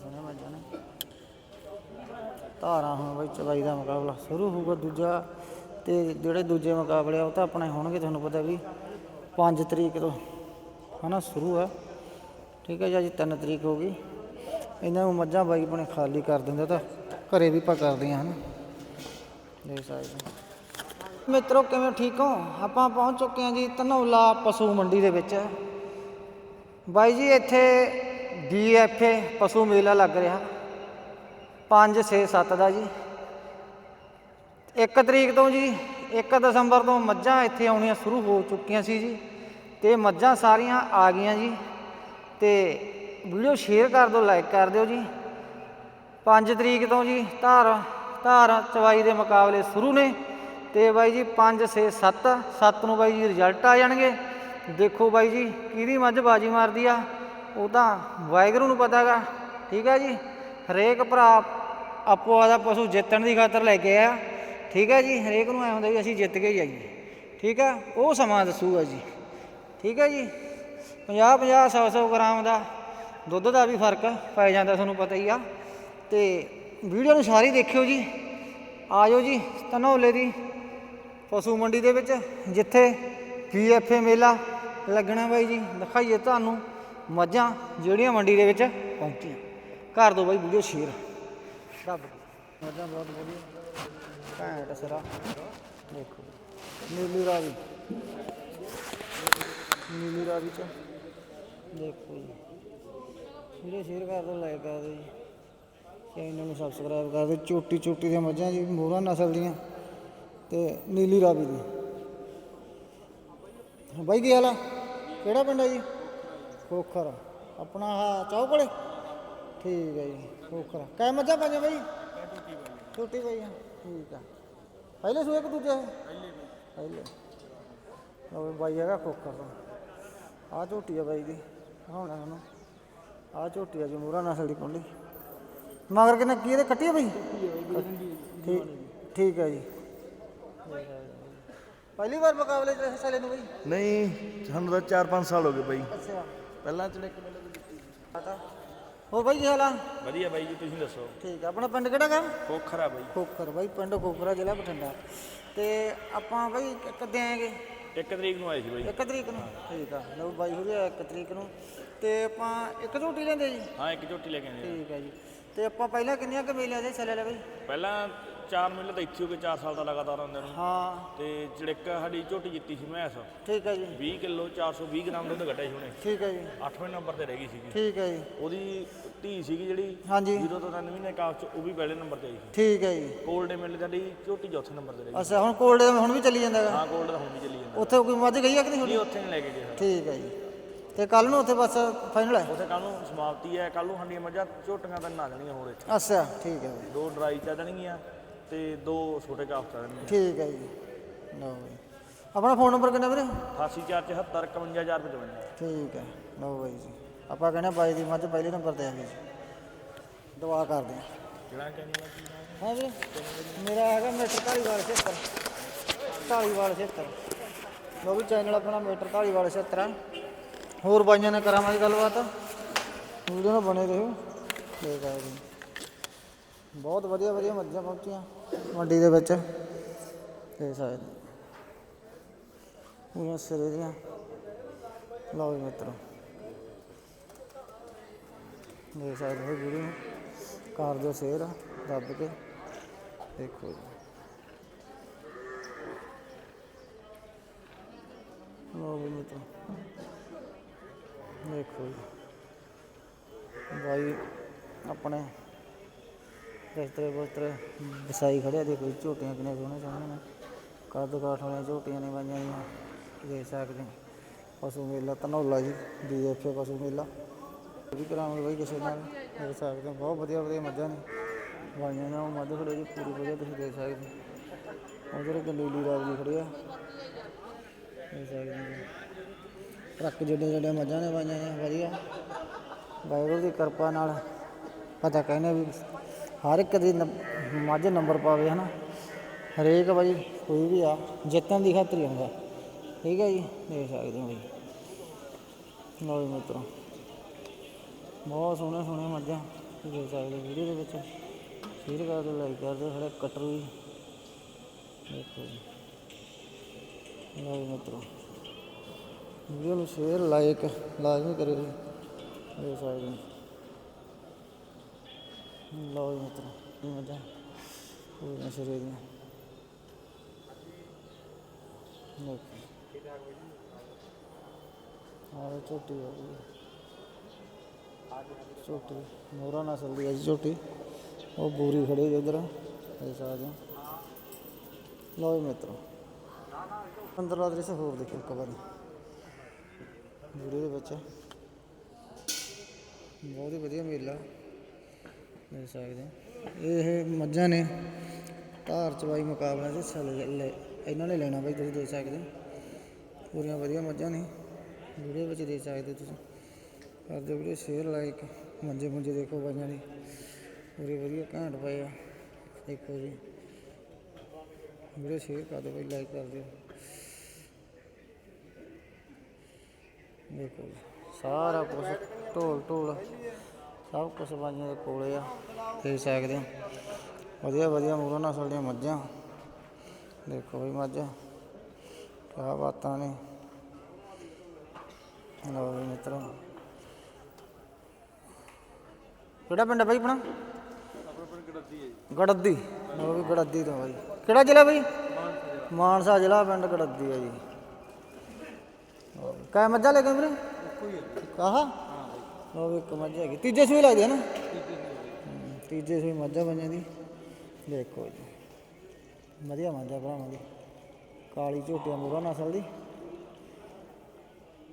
ਸੋਹਣੇ ਮੱਝਾਂ ਨੇ ਧਾਰਾਂ ਹੁਣ ਬਈ ਚਵਾਈ ਦਾ ਮੁਕਾਬਲਾ ਸ਼ੁਰੂ ਹੋਊਗਾ ਦੂਜਾ ਤੇ ਜਿਹੜੇ ਦੂਜੇ ਮੁਕਾਬਲੇ ਆ ਉਹ ਤਾਂ ਆਪਣੇ ਹੋਣਗੇ ਤੁਹਾਨੂੰ ਪਤਾ ਵੀ 5 ਤਰੀਕ ਤੋਂ ਹਨਾ ਸ਼ੁਰੂ ਆ। ਠੀਕ ਹੈ ਜੀ, ਅੱਜ 3 ਤਰੀਕ ਹੋ ਗਈ। ਇਹਨਾਂ ਨੂੰ ਮੱਝਾਂ ਬਾਈ ਆਪਣੇ ਖਾਲੀ ਕਰ ਦਿੰਦੇ ਤਾਂ ਘਰੇ ਵੀ ਆਪਾਂ ਕਰਦੇ ਹਾਂ ਹਨਾ। ਦੇਖ ਸਕਦੇ ਮਿੱਤਰੋ, ਕਿਵੇਂ ਠੀਕ ਹੋ? ਆਪਾਂ ਪਹੁੰਚ ਚੁੱਕੇ ਹਾਂ ਜੀ ਧਨੌਲਾ ਪਸ਼ੂ ਮੰਡੀ ਦੇ ਵਿੱਚ। ਬਾਈ ਜੀ, ਇੱਥੇ ਡੀਐਫਏ ਪਸ਼ੂ ਮੇਲਾ ਲੱਗ ਰਿਹਾ। 5 6 7 ਦਾ ਜੀ। 1 ਤਰੀਕ ਤੋਂ ਜੀ 1 ਦਸੰਬਰ ਤੋਂ ਮੱਝਾਂ ਇੱਥੇ ਆਉਣੀਆਂ ਸ਼ੁਰੂ ਹੋ ਚੁੱਕੀਆਂ ਸੀ ਜੀ। ਤੇ ਮੱਝਾਂ ਸਾਰੀਆਂ ਆ ਗਈਆਂ ਜੀ। ਤੇ ਵੀਡੀਓ ਸ਼ੇਅਰ ਕਰ ਦਿਓ, ਲਾਈਕ ਕਰ ਦਿਓ ਜੀ। 5 ਤਰੀਕ ਤੋਂ ਜੀ, ਧਾਰ ਧਾਰ ਚਵਾਈ ਦੇ ਮੁਕਾਬਲੇ ਸ਼ੁਰੂ ਨੇ। ਤੇ ਬਾਈ ਜੀ 5 6 7 7 ਨੂੰ ਬਾਈ ਜੀ ਰਿਜ਼ਲਟ ਆ ਜਾਣਗੇ। ਦੇਖੋ ਬਾਈ ਜੀ, ਕਿਹਦੀ ਮੱਝ ਬਾਜੀ ਮਾਰਦੀ ਆ? ਉਹ ਤਾਂ ਵਾਹਿਗੁਰੂ ਨੂੰ ਪਤਾਗਾ ਠੀਕ ਹੈ ਜੀ? ਹਰੇਕ ਭਰਾ ਆਪੋ ਆਦਾ ਪਸ਼ੂ ਜਿੱਤਣ ਦੀ ਖਾਤਰ ਲੈ ਕੇ ਆਇਆ। ਠੀਕ ਹੈ ਜੀ? ਹਰੇਕ ਨੂੰ ਐ ਹੁੰਦਾ ਵੀ ਅਸੀਂ ਜਿੱਤ ਕੇ ਜਾਈਏ। ਠੀਕ ਹੈ? ਉਹ ਸਮਾਂ ਦੱਸੂਗਾ ਜੀ। ਠੀਕ ਹੈ ਜੀ? 50 50 100 100 ਗ੍ਰਾਮ ਦਾ ਦੁੱਧ ਦਾ ਵੀ ਫ਼ਰਕ ਪੈ ਜਾਂਦਾ ਤੁਹਾਨੂੰ ਪਤਾ ਹੀ ਆ। ਤੇ ਵੀਡੀਓ ਨੂੰ ਸਾਰੀ ਦੇਖਿਓ ਜੀ। ਆਜੋ ਜੀ ਧਨੌਲੇ ਦੀ ਪਸ਼ੂ ਮੰਡੀ ਦੇ ਵਿੱਚ, ਜਿੱਥੇ ਪੀਐਫਏ ਮੇਲਾ ਲੱਗਣਾ ਬਾਈ ਜੀ। ਦਿਖਾਈਏ ਤੁਹਾਨੂੰ। ਮੱਝਾਂ ਜਿਹੜੀਆਂ ਮੰਡੀ ਦੇ ਵਿੱਚ ਪਹੁੰਚੀਆਂ। ਘਰ ਦਿਓ ਬਾਈ ਵੀਡੀਓ ਸ਼ੇਅਰ ਰੱਬ। ਮੱਝਾਂ ਬਹੁਤ ਵਧੀਆ ਘੈਂਟ ਸਿਰਾ। ਦੇਖੋ। ਨੀਲੀ ਰਾਵੀ। ਨੀਲੀ ਰਾਵੀ ਚ। ਦੇਖੋ ਜੀ। ਵੀਡੀਓ ਸ਼ੇਅਰ ਕਰ ਦਿਓ ਲਾਈਕ ਕਰ ਦਿਓ ਜੀ। ਚੈਨਲ ਨੂੰ ਸਬਸਕ੍ਰਾਈਬ ਕਰ ਦਿਓ ਚੋਟੀ ਚੋਟੀ ਦੀਆਂ ਮੱਝਾਂ ਜੀ, ਮੋਹਰਾ ਨਸਲ ਦੀਆਂ। ਤੇ ਨੀਲੀ ਰਾਵੀ ਦੀ। ਬਾਈ ਕੀ ਹਾਲ ਆ? ਕਿਹੜਾ ਪਿੰਡ ਹੈ ਜੀ? ਖੋਖਰ ਆਪਣਾ ਆਹ ਚੌਕ ਕੋਲੇ ਠੀਕ ਹੈ ਜੀ ਖੋਖਰ। ਕੈ ਮੱਝਾਂ ਪਾਈਆਂ ਬਾਈ? ਛੋਟੀ ਬਾਈ ਠੀਕ ਆ। ਪਹਿਲੇ ਸੂਏ ਕਿ ਦੂਜੇ? ਪਹਿਲੇ। ਪਹਿਲੇ ਲਓ ਬਾਈ ਹੈਗਾ ਖੋਖਰ ਦਾ। ਆ ਝੋਟੀ ਆ ਬਾਈ ਦੀ। ਹੁਣ ਇਹਨੂੰ। ਆ ਝੋਟੀ ਆ ਜੀ ਮੂਰਾ ਨਸਲ ਦੀ ਕੁੰਡੀ। ਮਗਰ ਕਿੰਨਾ ਕੀ ਇਹਦੇ ਕੱਟੀ ਆ ਬਈ? ਠੀਕ ਹੈ ਜੀ। ਪਹਿਲੀ ਵਾਰ ਮੁਕਾਬਲੇ ਚ ਹਿੱਸਾ ਲੈਣ ਨੂੰ ਬਈ? ਨਹੀਂ ਸਾਨੂੰ ਤਾਂ 4-5 ਸਾਲ ਹੋ ਗਏ ਬਾਈ। ਅੱਛਾ। ਪਹਿਲਾਂ ਚੜਕ ਮੇਲੇ ਤੇ ਦਿੱਤੀ ਪਤਾ ਹੋ ਬਾਈ ਕੀ ਹਾਲ ਆ? ਵਧੀਆ ਬਾਈ ਜੀ ਤੁਸੀਂ ਦੱਸੋ? ਠੀਕ ਆ। ਆਪਣਾ ਪਿੰਡ ਕਿਹੜਾ ਗਾ? ਖੋਖਰ ਆ ਬਾਈ। ਖੋਖਰ ਬਾਈ ਪਿੰਡ ਖੋਖਰਾ ਜ਼ਿਲ੍ਹਾ ਬਠਿੰਡਾ। ਤੇ ਆਪਾਂ ਬਾਈ ਕਦੇ ਆਏਗੇ ਇੱਕ ਤਰੀਕ ਨੂੰ ਆਏ ਸੀ ਬਾਈ। 1 ਤਰੀਕ ਨੂੰ? ਠੀਕ ਆ। ਲਓ ਬਾਈ ਹੋ ਰਿਹਾ 1 ਤਰੀਕ ਨੂੰ। ਤੇ ਆਪਾਂ ਇੱਕ ਝੋਟੀ ਲੈਂਦੇ ਜੀ? ਹਾਂ ਇੱਕ ਝੋਟੀ ਲੈ ਕੇ ਆਏ ਠੀਕ ਹੈ ਜੀ। ਤੇ ਆਪਾਂ ਪਹਿਲਾਂ ਕਿੰਨੀਆਂ ਕੁ ਮੇਲਿਆਂ ਦੇ ਚੱਲੇ ਲੈ ਬਾਈ ਪਹਿਲਾਂ ਚਾਰ ਮੇਲੇ ਤਾਂ ਇੱਥੇ ਹੋ ਗਏ 4 ਸਾਲ ਦਾ ਲਗਾਤਾਰ ਆਉਂਦੇ ਨੂੰ। ਹਾਂ। ਤੇ ਚੜਿੱਕ ਸਾਡੀ ਝੋਟੀ ਜਿੱਤੀ ਸੀ ਮੈਸ ਠੀਕ ਹੈ ਜੀ। 20 ਕਿਲੋ 420 ਗ੍ਰਾਮ ਦੁੱਧ ਕੱਢਿਆ ਸੀ ਉਹਨੇ। ਠੀਕ ਹੈ ਜੀ। 8ਵੇਂ ਨੰਬਰ ਤੇ ਰਹਿ ਗਈ ਸੀਗੀ। ਠੀਕ ਹੈ ਜੀ। ਉਹਦੀ ਧੀ ਸੀਗੀ ਜਿਹੜੀ ਹਾਂਜੀ। ਜਦੋਂ ਤੋਂ 3 ਮਹੀਨੇ ਕਾਫ ਚ ਉਹ ਵੀ ਪਹਿਲੇ ਨੰਬਰ ਤੇ ਆਈ ਸੀ। ਠੀਕ ਹੈ ਜੀ। ਕੋਲਡ ਮੇਲੇ ਸਾਡੀ ਝੋਟੀ ਚੌਥੇ ਨੰਬਰ ਤੇ ਰਹਿ ਗਈ। ਅੱਛਾ ਹੁਣ ਕੋਲਡ ਹੁਣ ਵੀ ਚੱਲੀ ਜਾਂਦਾ ਹਾਂ ਕੋਲਡ ਹੁਣ ਵੀ ਚੱਲੀ ਜਾਂਦਾ। ਉੱਥੇ ਕੋਈ ਮੱਝ ਗਈ ਆ ਕਿ ਨਹੀਂ ਨਹੀਂ ਉੱਥੇ ਨਹੀਂ ਲੈ ਕੇ ਗਏ ਠੀਕ ਹੈ ਜੀ। ਤੇ ਕੱਲ ਨੂੰ ਉੱਥੇ ਬਸ ਫਾਈਨਲ ਹੈ। ਉੱਥੇ ਕੱਲ ਨੂੰ ਸਮਾਪਤੀ ਹੈ ਕੱਲ ਨੂੰ ਸਾਡੀਆਂ ਮੱਝਾਂ ਝੋਟੀਆਂ ਤਾਂ ਨਾ ਜਾਣਗੀਆਂ ਹੋਰ ਇੱਥੇ। ਅੱਛਾ ਠੀਕ ਹੈ ਦੋ ਡਰਾਈ ਚਾ ਜਾਣਗੀਆਂ ਤੇ ਦੋ ਛੋਟੇ ਕਾਫ ਚਾ ਜਾਣਗੀਆਂ ਠੀਕ ਹੈ ਜੀ। ਲਓ ਬਾਈ ਆਪਣਾ ਫੋਨ ਨੰਬਰ ਕਿੰਨਾ ਵੀਰੇ? 8474 51055 ਠੀਕ ਹੈ। ਲਓ ਬਾਈ ਜੀ। ਆਪਾਂ ਕਹਿੰਦੇ ਬਾਈ ਦੀ ਮੱਝ ਪਹਿਲੇ ਨੰਬਰ ਤੇ ਆ ਗਈ ਜੀ। ਦੁਆ ਕਰਦੇ ਹਾਂ। ਜਿਹੜਾ ਕਹਿੰਦੇ ਹਾਂ ਵੀਰੇ? ਮੇਰਾ ਹੈਗਾ ਮੀਟਰ ਢਾਲੀਵਾਲ 76 ਢਾਲੀਵਾਲ 76 ਲੋ ਵੀ ਚੈਨਲ ਆਪਣਾ ਮੀਟਰ ਢਾਲੀਵਾਲ 76 ਆ ਹੋਰ ਬਾਈਆਂ ਨੇ ਕਰਾਵਾਂਗੇ ਗੱਲਬਾਤ? ਵੀਡੀਓ ਨਾਲ ਬਣੇ ਰਹੋ। ਠੀਕ ਹੈ ਜੀ। ਬਹੁਤ ਵਧੀਆ ਵਧੀਆ ਮੱਝਾਂ ਪਹੁੰਚੀਆਂ ਮੰਡੀ ਦੇ ਵਿੱਚ। ਤੇ ਸ਼ਾਇਦ ਉਹ ਸਿਰੇ ਦੀਆਂ। ਲਓ ਜੀ ਮਿੱਤਰੋ। ਦੇਖ ਸਕਦੇ ਹੋ ਵੀਡੀਓ। ਨੂੰ ਜੋ ਦਿਓ ਆ, ਦੱਬ ਕੇ। ਦੇਖੋ ਜੀ। ਲਓ ਵੀ ਮਿੱਤਰੋ। ਦੇਖੋ ਜੀ ਬਾਈ ਆਪਣੇ ਬਿਸਤਰੇ ਬਿਸਤਰੇ ਵਿਛਾਈ ਖੜਿਆ ਦੇਖੋ ਜੀ, ਝੋਟੀਆਂ ਕਿੰਨੀਆਂ ਸੋਹਣੀਆਂ ਸੋਹਣੀਆਂ ਨੇ ਕੱਦ ਕਾਠ ਵਾਲੀਆਂ ਝੋਟੀਆਂ ਨੇ ਬਾਈਆਂ ਦੀਆਂ ਦੇਖ ਸਕਦੇ ਹੋ। ਪਸ਼ੂ ਮੇਲਾ ਧਨੌਲਾ ਜੀ ਡੀਐਫਏ ਪਸ਼ੂ ਮੇਲਾ ਇਹ ਵੀ ਕਰਾਵਾਂਗੇ ਬਾਈ ਕਿਸੇ ਨਾਲ ਦੇਖ ਸਕਦੇ ਹੋ ਬਹੁਤ ਵਧੀਆ ਵਧੀਆ ਮੱਝਾਂ ਨੇ ਬਾਈਆਂ ਨੇ ਉਹ ਮੱਝ ਖੜੇ ਜੀ ਪੂਰੀ ਵਧੀਆ ਤੁਸੀਂ ਦੇਖ ਸਕਦੇ ਹੋ ਉਧਰ ਇੱਕ ਨੀਲੀ ਰਾਜ ਜੀ ਖੜੀ ਆ ਦੇਖ ਸਕਦੇ ਹੋ ਜੀ। ਟਰੱਕ ਜਿਹੜੇ ਜਿਹੜੇ ਮੱਝਾਂ ਨੇ ਬਾਈਆਂ ਨੇ, ਵਧੀਆ। ਵਾਹਿਗੁਰੂ ਦੀ ਕਿਰਪਾ ਨਾਲ ਪਤਾ ਕਹਿੰਦੇ ਵੀ ਹਰ ਇੱਕ ਦੀ ਮੱਝ ਨੰਬਰ ਪਾਵੇ, ਹਨਾ। ਹਰੇਕ ਬਾਈ ਕੋਈ ਵੀ ਆ, ਜਿੱਤਣ ਦੀ ਖਾਤਰ ਹੁੰਦਾ ਠੀਕ ਹੈ ਜੀ, ਦੇਖ ਸਕਦੇ ਹੋ ਬਾਈ। ਲਓ ਜੀ ਮਿੱਤਰੋ। ਬਹੁਤ ਸੋਹਣੇ ਸੋਹਣੇ ਮੱਝਾਂ ਦੇਖ ਸਕਦੇ ਹੋ ਵੀਡੀਓ ਦੇ ਵਿੱਚ। ਸ਼ੇਅਰ ਕਰ ਦਿਓ, ਲਾਈਕ ਕਰ ਦਿਓ, ਸਾਡੇ ਕਟਰ ਵੀ। ਦੇਖੋ ਜੀ। ਲਓ ਮਿੱਤਰੋ। ਵੀਡੀਓ ਨੂੰ ਸ਼ੇਅਰ ਲਾਈਕ ਲਾਜ਼ਮੀ ਕਰਿਓ ਜੀ। ਦੇਖ ਸਕਦੇ ਹੋ ਲਓ ਜੀ ਮਿੱਤਰੋ ਇਹ ਮਜ਼ਾ। ਉਹ ਨਸ਼ਰੇ ਦੀਆਂ। ਦੇਖੋ ਆਹ ਛੋਟੀ ਹੋ ਗਈ। ਛੋਟੀ ਮੋਰਾ ਨਸਲ ਦੀ ਹੈ ਜੀ ਛੋਟੀ ਉਹ ਬੂਰੀ ਖੜੀ ਹੈ ਉਧਰ ਇਹ ਸਕਦੇ ਲਓ ਜੀ ਮਿੱਤਰੋ। ਅੰਦਰਲਾ ਦ੍ਰਿਸ਼ ਹੋਰ ਦੇਖੋ ਇੱਕ ਵਾਰੀ। ਵੀਡੀਓ ਦੇ ਵਿੱਚ ਬਹੁਤ ਹੀ ਵਧੀਆ ਮੇਲਾ। ਦੇਖ ਸਕਦੇ ਇਹ ਮੱਝਾਂ ਨੇ ਧਾਰ ਚਵਾਈ ਮੁਕਾਬਲਾ 'ਚ ਹਿੱਸਾ ਲੈ ਇਹਨਾਂ ਨੇ ਲੈਣਾ ਬਾਈ, ਤੁਸੀਂ ਦੇ ਸਕਦੇ ਹੋ ਪੂਰੀਆਂ ਵਧੀਆ ਮੱਝਾਂ ਨੇ। ਵੀਡੀਓ ਵਿੱਚ ਦੇ ਸਕਦੇ ਹੋ ਤੁਸੀਂ ਕਰ ਦਿਓ ਵੀਡੀਓ ਸ਼ੇਅਰ ਲਾਈਕ ਮੰਜੇ ਮੁੰਜੇ ਦੇਖੋ ਬਾਈਆਂ ਨੇ ਪੂਰੇ ਵਧੀਆ ਘੈਂਟ ਪਏ ਆ। ਦੇਖੋ ਜੀ। ਵੀਡੀਓ ਸ਼ੇਅਰ ਕਰ ਦਿਓ ਬਾਈ ਲਾਈਕ ਕਰ ਦਿਓ। ਦੇਖੋ ਜੀ ਸਾਰਾ ਕੁਝ ਢੋਲ ਢੋਲ ਸਭ ਕੁਝ ਬਾਈਆਂ ਦੇ ਕੋਲੇ ਆ ਦੇਖ ਸਕਦੇ ਵਧੀਆ ਵਧੀਆ ਮੂਰੋਂ ਨਸਲ ਦੀਆਂ ਮੱਝਾਂ। ਦੇਖੋ ਬਈ ਮੱਝਾਂ ਕਿਆ ਬਾਤਾਂ ਨੇ। ਲਓ ਵੀ ਮਿੱਤਰੋ। ਕਿਹੜਾ ਪਿੰਡ ਹੈ ਬਾਈ ਆਪਣਾ? ਗੜੱਦੀ ਲਓ ਵੀ ਗੜੱਦੀ ਤੋਂ ਬਾਈ। ਕਿਹੜਾ ਜ਼ਿਲ੍ਹਾ ਬਾਈ? ਮਾਨਸਾ ਜ਼ਿਲ੍ਹਾ ਪਿੰਡ ਗੜੱਦੀ ਹੈ ਜੀ। ਕਾ ਮੱਝਾਂ ਲੈ ਕੇ ਵੀਰੇ? ਕਾਹਾ? ਲਓ ਵੀ ਇੱਕ ਮੱਝ ਹੈਗੀ। ਤੀਜੇ ਸੂਈ ਲੱਗਦੀ ਹੈ ਨਾ? ਤੀਜੇ ਸੂਈ ਮੱਝਾਂ ਬਈਆਂ ਦੀ। ਦੇਖੋ ਜੀ। ਵਧੀਆ ਮੱਝਾਂ ਭਰਾਵਾਂ ਦੀ। ਕਾਲੀ ਝੋਟੀਆਂ ਮੂਰਾ ਨਸਲ ਦੀ।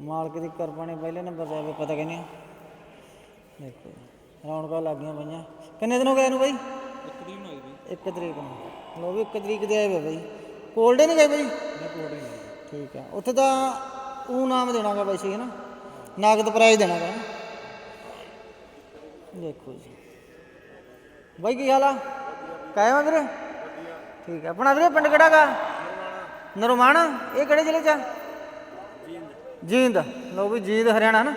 ਮਾਲਕ ਦੀ ਕਿਰਪਾ ਨੇ ਪਹਿਲੇ ਨੰਬਰ ਤੇ ਆਵੇ ਪਤਾ ਕਹਿੰਦੇ ਆ। ਦੇਖੋ ਰੌਣਕਾਂ ਲੱਗ ਗਈਆਂ ਪਈਆਂ। ਕਿੰਨੇ ਦਿਨ ਹੋ ਗਏ ਇਹਨੂੰ ਬਾਈ? ਇੱਕ ਤਰੀਕ ਨੂੰ ਆਈ ਇੱਕ ਤਰੀਕ ਨੂੰ। ਲੋ ਵੀ ਇੱਕ ਤਰੀਕ ਦੇ ਆਏ ਬਾਈ। ਕੋਲਡੇ ਨਹੀਂ ਗਏ ਬਾਈ? ਨਹੀਂ ਕੋਲਡੇ ਨਹੀਂ ਠੀਕ ਆ। ਉੱਥੇ ਤਾਂ ਉਹ ਨਾਮ ਦੇਣਾਗਾ ਬਾਈ ਸੀ ਨਾ? ਨਗਦ ਪ੍ਰਾਈਜ਼ ਦੇਣਾਗਾ। ਦੇਖੋ ਜੀ। ਬਾਈ, ਕੀ ਹਾਲ ਆ? ਕਾਇਮ ਵੀਰੇ? ਠੀਕ ਆ। ਆਪਣਾ ਵੀਰੇ, ਪਿੰਡ ਕਿਹੜਾ ਨਰਮਾਣਾ। ਇਹ ਕਿਹੜੇ ਜ਼ਿਲ੍ਹੇ ਚ ਜੀਂਦ। ਲਓ ਵੀ ਜੀਂਦ ਹਰਿਆਣਾ, ਨਾ।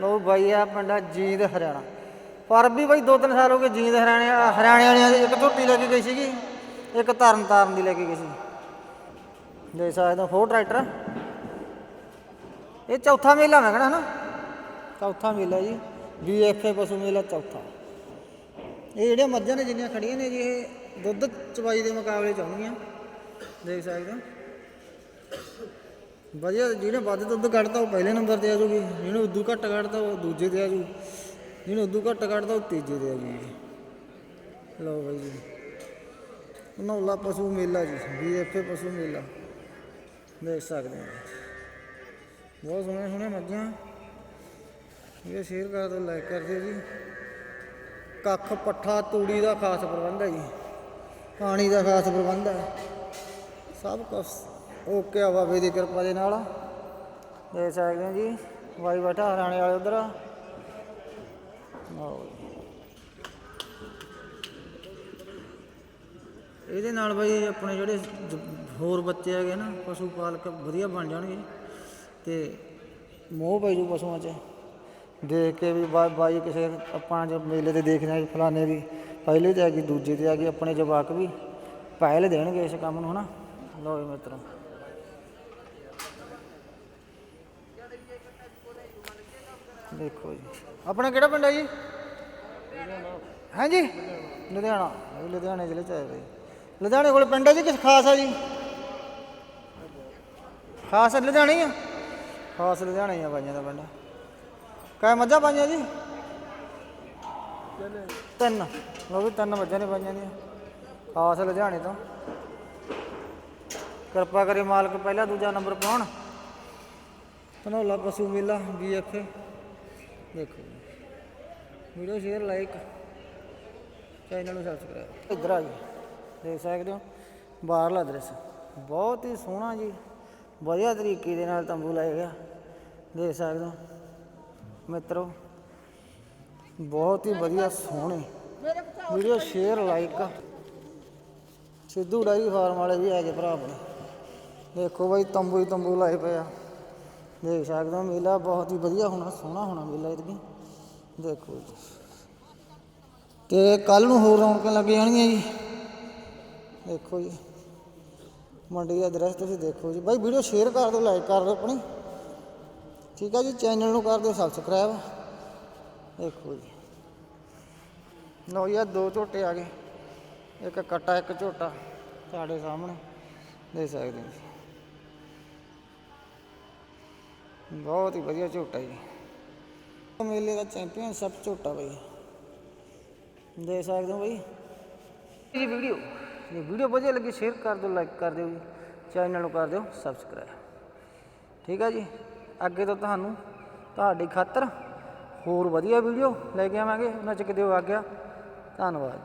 ਲਓ ਬਾਈ, ਆ ਪਿੰਡਾ ਜੀਂਦ ਹਰਿਆਣਾ। ਪਰ ਵੀ ਬਾਈ, ਦੋ ਤਿੰਨ ਸਾਲ ਹੋ ਗਏ ਜੀਂਦ ਹਰਿਆਣੇ ਹਰਿਆਣੇ ਵਾਲਿਆਂ ਦੀ ਇੱਕ ਝੋਟੀ ਲੈ ਕੇ ਗਈ ਸੀਗੀ, ਇੱਕ ਤਰਨ ਤਾਰਨ ਦੀ ਲੈ ਕੇ ਗਈ ਸੀ। ਦੇ ਸਕਦੇ ਹੋ ਫੋਰ ਟਰੈਕਟਰ ਇਹ ਚੌਥਾ ਮੇਲਾ ਮੈਂ ਕਹਣਾ ਹਨਾ। ਚੌਥਾ ਮੇਲਾ ਜੀ ਬੀਐਫਏ ਪਸ਼ੂ ਮੇਲਾ ਚੌਥਾ। ਇਹ ਜਿਹੜੀਆਂ ਮੱਝਾਂ ਨੇ ਜਿੰਨੀਆਂ ਖੜੀਆਂ ਨੇ ਜੀ, ਇਹ ਦੁੱਧ ਚਵਾਈ ਦੇ ਮੁਕਾਬਲੇ ਚ ਆਉਣਗੀਆਂ। ਦੇਖ ਸਕਦੇ ਹੋ। ਵਧੀਆ, ਜਿਹਨੇ ਵੱਧ ਦੁੱਧ ਕੱਢਦਾ ਉਹ ਪਹਿਲੇ ਨੰਬਰ ਤੇ ਆ ਜੂਗੀ। ਜਿਹਨੇ ਉਦੋਂ ਘੱਟ ਕੱਢਦਾ ਉਹ ਦੂਜੇ ਤੇ ਆ ਜੂ। ਜਿਹਨੇ ਉਦੋਂ ਘੱਟ ਕੱਢਦਾ ਉਹ ਤੀਜੇ ਤੇ ਆ ਜੂਗੀ। ਲਓ ਬਾਈ ਜੀ। ਨੌਲਾ ਪਸ਼ੂ ਮੇਲਾ ਜੀ ਬੀਐਫਏ ਪਸ਼ੂ ਮੇਲਾ। ਦੇਖ ਸਕਦੇ ਹੋ। ਬਹੁਤ ਸੋਹਣੇ ਸੋਹਣੇ ਮੱਝਾਂ। ਇਹ ਸ਼ੇਅਰ ਕਰ ਦਿਓ ਲਾਈਕ ਕਰ ਦਿਓ ਜੀ। ਕੱਖ ਪੱਠਾ ਤੂੜੀ ਦਾ ਖਾਸ ਪ੍ਰਬੰਧ ਹੈ ਜੀ। ਪਾਣੀ ਦਾ ਖਾਸ ਪ੍ਰਬੰਧ ਹੈ। ਸਭ ਕੁਛ ਓਕੇ ਆ ਬਾਬੇ ਦੀ ਕਿਰਪਾ ਦੇ ਨਾਲ। ਦੇ ਸਕਦੇ ਹਾਂ ਜੀ ਵਾਈ ਬੈਠਾ ਹਰਿਆਣੇ ਵਾਲੇ ਉਧਰ। ਇਹਦੇ ਨਾਲ ਬਈ ਆਪਣੇ ਜਿਹੜੇ ਹੋਰ ਬੱਚੇ ਹੈਗੇ ਨਾ, ਪਸ਼ੂ ਪਾਲਕ ਵਧੀਆ ਬਣ ਜਾਣਗੇ। ਤੇ ਮੋਹ ਪੈ ਜੂ ਪਸ਼ੂਆਂ 'ਚ। ਦੇਖ ਕੇ ਵੀ ਬਾ- ਬਾਈ ਕਿਸੇ ਆਪਾਂ ਜੋ ਮੇਲੇ ਤੇ ਦੇਖਦੇ ਆ ਫਲਾਣੇ ਦੀ ਪਹਿਲੇ ਤੇ ਆ ਗਈ ਦੂਜੇ ਤੇ ਆ ਗਈ ਆਪਣੇ ਜਵਾਕ ਵੀ, ਪਹਿਲ ਦੇਣਗੇ ਇਸ ਕੰਮ ਨੂੰ, ਹਨਾ? ਲਓ ਜੀ ਮਿੱਤਰੋ। ਦੇਖੋ ਜੀ। ਆਪਣਾ ਕਿਹੜਾ ਪਿੰਡ ਹੈ ਜੀ? ਹਾਂਜੀ? ਲੁਧਿਆਣਾ। ਲੁਧਿਆਣੇ ਜ਼ਿਲ੍ਹੇ ਚ ਆਇਆ ਬਈ ਲੁਧਿਆਣੇ ਕੋਲ ਪਿੰਡ ਹੈ ਜੀ ਕਿਸ ਖਾਸ ਹੈ ਜੀ? ਖਾਸ ਲੁਧਿਆਣੇ ਹੀ ਆ? ਖਾਸ ਲੁਧਿਆਣੇ ਹੀ ਆ ਬਾਈਆਂ ਦਾ ਪਿੰਡ। ਕਾ ਮੱਝਾਂ ਪਾਈਆਂ ਜੀ? ਤਿੰਨ। ਲੋ ਵੀ ਤਿੰਨ ਮੱਝਾਂ ਨੇ ਪਾਈਆਂ ਦੀਆਂ। ਖਾਸ ਲੁਧਿਆਣੇ ਤੋਂ। ਕਿਰਪਾ ਕਰੇ ਮਾਲਕ ਪਹਿਲਾ ਦੂਜਾ ਨੰਬਰ ਪਾਉਣ। ਧਨੌਲਾ ਪਸ਼ੂ ਮੇਲਾ ਬੀਐਫ ਦੇਖੋ ਵੀਡੀਓ ਸ਼ੇਅਰ, ਲਾਈਕ। ਚੈਨਲ ਨੂੰ ਸਬਸਕ੍ਰਾਈਬ। ਇੱਧਰ ਆ ਜੀ। ਦੇਖ ਸਕਦੇ ਹੋ। ਬਾਹਰਲਾ ਦ੍ਰਿਸ਼। ਬਹੁਤ ਹੀ ਸੋਹਣਾ ਜੀ। ਵਧੀਆ ਤਰੀਕੇ ਦੇ ਨਾਲ ਤੰਬੂ ਲਾਇਆ ਗਿਆ। ਦੇਖ ਸਕਦੇ ਹੋ। ਮਿੱਤਰੋ, ਬਹੁਤ ਹੀ ਵਧੀਆ ਸੋਹਣੇ video share like Sidhu dairy farm ਵਾਲੇ ਵੀ ਹੈਗੇ ਭਰਾ ਆਪਣੇ। ਦੇਖੋ ਬਾਈ, ਤੰਬੂ ਹੀ ਤੰਬੂ ਲਾਏ ਪਏ ਆ। ਦੇਖ ਸਕਦੇ ਹੋ, ਮੇਲਾ ਬਹੁਤ ਹੀ ਵਧੀਆ ਹੋਣਾ, ਸੋਹਣਾ ਹੋਣਾ ਮੇਲਾ ਇਹਦੀ ਦੇਖੋ ਜੀ। ਤੇ ਕੱਲ ਨੂੰ ਹੋਰ ਰੌਣਕਾਂ ਲੱਗ ਜਾਣਗੀਆਂ ਜੀ। ਦੇਖੋ ਜੀ। ਮੰਡੀ ਦਾ ਦ੍ਰਿਸ਼ ਤੁਸੀਂ ਦੇਖੋ ਜੀ। ਬਾਈ, ਵੀਡੀਓ ਸ਼ੇਅਰ ਕਰ ਦਿਓ ਲਾਈਕ ਕਰ ਦਿਓ ਆਪਣੀ। ਠੀਕ ਆ ਜੀ ਚੈਨਲ ਨੂੰ ਕਰ ਦਿਓ ਸਬਸਕ੍ਰਾਈਬ ਦੇਖੋ ਜੀ। ਲਓ ਯਾਰ ਦੋ ਝੋਟੇ ਆ ਗਏ। ਇੱਕ ਕੱਟਾ, ਇੱਕ ਝੋਟਾ। ਤੁਹਾਡੇ ਸਾਹਮਣੇ ਦੇ ਸਕਦੇ ਹੋ ਜੀ ਬਹੁਤ ਹੀ ਵਧੀਆ ਝੋਟਾ ਜੀ। ਮੇਲੇ ਦਾ ਚੈਂਪੀਅਨ ਸਭ ਝੋਟਾ ਬਈ। ਦੇਖ ਸਕਦੇ ਹੋ ਬਈ। ਜੀ, ਵੀਡੀਓ। ਜੇ ਵੀਡੀਓ ਵਧੀਆ ਲੱਗੀ ਸ਼ੇਅਰ ਕਰ ਦਿਓ ਲਾਈਕ ਕਰ ਦਿਓ ਜੀ। ਚੈਨਲ ਨੂੰ ਕਰ ਦਿਓ ਸਬਸਕ੍ਰਾਈਬ ਠੀਕ ਆ ਜੀ? ਅੱਗੇ ਤੋਂ ਤੁਹਾਨੂੰ ਤੁਹਾਡੀ ਖਾਤਰ ਹੋਰ ਵਧੀਆ ਵੀਡੀਓ ਲੈ ਕੇ ਆਵਾਂਗੇ। ਉਹਨਾਂ ਚ ਕਿਤੇ ਆ ਗਿਆ। ਧੰਨਵਾਦ